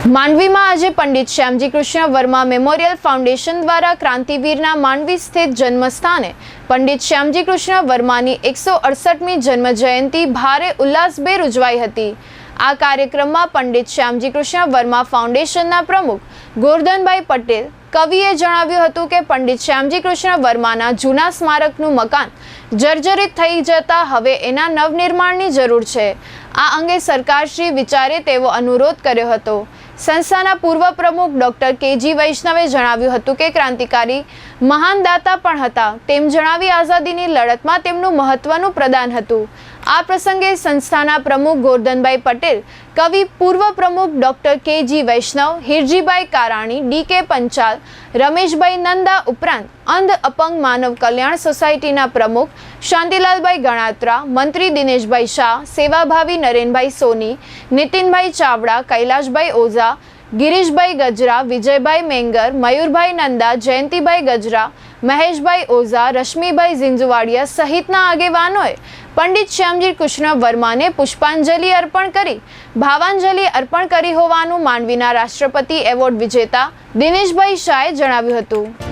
માંડવીમાં આજે Pandit Shyamji Krishna Varma memorial foundation દ્વારા ક્રાંતિવીરના માંડવી સ્થિત જન્મસ્થાને પંડિત શ્યામજી કૃષ્ણ વર્માની એકસો અડસઠમી જન્મ જયંતિ ભારે ઉલ્લાસભેર ઉજવાઈ હતી. આ કાર્યક્રમમાં પંડિત શ્યામજી કૃષ્ણ વર્મા ફાઉન્ડેશનના પ્રમુખ ગોરધનભાઈ પટેલ કવિએ જણાવ્યું હતું કે પંડિત શ્યામજી કૃષ્ણ વર્માના જૂના સ્મારકનું મકાન જર્જરિત થઈ જતા હવે એના નવનિર્માણની જરૂર છે. આ અંગે સરકારશ્રી વિચારે તેવો અનુરોધ કર્યો હતો. સંસ્થાના પૂર્વ પ્રમુખ ડોક્ટર કેજી વૈષ્ણવે જણાવ્યું હતું કે ક્રાંતિકારી મહાન દાતા પણ હતા. તેમ જણાવી આઝાદીની લડતમાં તેમનું મહત્વનું પ્રદાન હતું. આ પ્રસંગે સંસ્થાના પ્રમુખ ગોરધનભાઈ પટેલ, કવિ પૂર્વ પ્રમુખ doctor KG Vaishnav, Hirjibhai Karani, D K Panchal, Rameshbhai Nanda ઉપરાંત અંધ અપંગ માનવ કલ્યાણ સોસાયટીના પ્રમુખ શાંતિલાલભાઈ ગણાત્રા, મંત્રી દિનેશભાઈ શાહ, સેવાભાવી નરેનભાઈ સોની, નીતિનભાઈ ચાવડા, કૈલાશભાઈ ઓઝા, ગિરીશભાઈ ગજરા, વિજયભાઈ મેંગર, મયુરભાઈ નંદા, જયંતિભાઈ ગજરા, મહેશભાઈ ઓઝા, રશ્મિભાઈ ઝિંઝુવાડિયા સહિતના આગેવાનોએ પંડિત શ્યામજી કૃષ્ણ વર્માને પુષ્પાંજલિ અર્પણ કરી, ભાવાંજલિ અર્પણ કરી હોવાનું માંડવીના રાષ્ટ્રપતિ એવોર્ડ વિજેતા દિનેશભાઈ શાહે જણાવ્યું હતું.